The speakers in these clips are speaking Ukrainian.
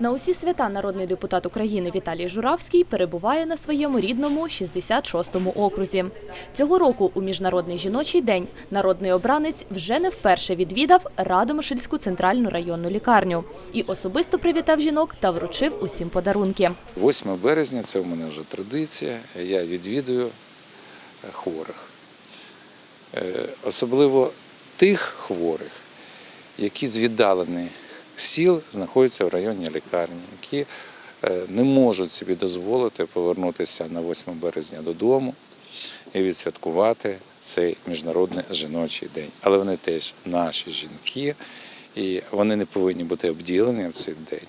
На усі свята народний депутат України Віталій Журавський перебуває на своєму рідному 66-му окрузі. Цього року у міжнародний жіночий день народний обранець вже не вперше відвідав Радомишльську центральну районну лікарню і особисто привітав жінок та вручив усім подарунки. 8 березня це у мене вже традиція. Я відвідую е, хворих. Е, Особливо тих хворих, які з віддалених сіл знаходяться в районній лікарні, які е, не можуть собі дозволити повернутися на 8 березня додому і відсвяткувати цей міжнародний жіночий день. Але вони теж наші жінки, і вони не повинні бути обділені в цей день.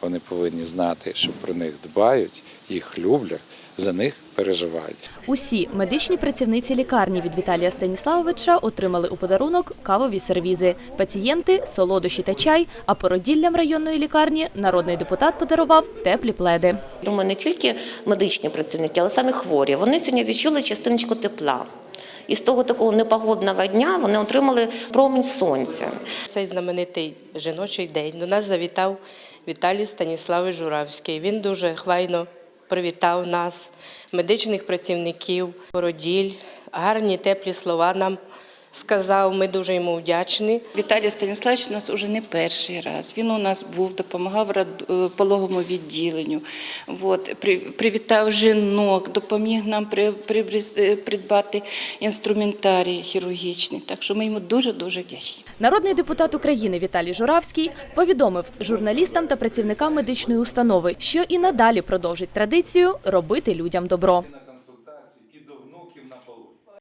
Вони повинні знати, що про них дбають, їх люблять, за них переживають. Усі медичні працівниці лікарні від Віталія Станіславовича отримали у подарунок кавові сервізи, пацієнти – солодощі та чай, а породіллям районної лікарні народний депутат подарував теплі пледи. Думаю, не тільки медичні працівники, але самі хворі. Вони сьогодні відчули частиночку тепла. І з того такого непогодного дня вони отримали промінь сонця. Цей знаменитий жіночий день до нас завітав Віталій Станіславович Журавський. Він дуже хвайно привітав нас, медичних працівників, породіль, гарні теплі слова нам сказав. Ми дуже йому вдячні. Віталій Станіславович у нас уже не перший раз. Він у нас був, допомагав е, відділенню. От, при- привітав жінок, допоміг нам е, придбати інструментарій хірургічний. Так що ми йому дуже-дуже вдячні. Народний депутат України Віталій Журавський повідомив журналістам та працівникам медичної установи, що і надалі продовжить традицію робити людям добро.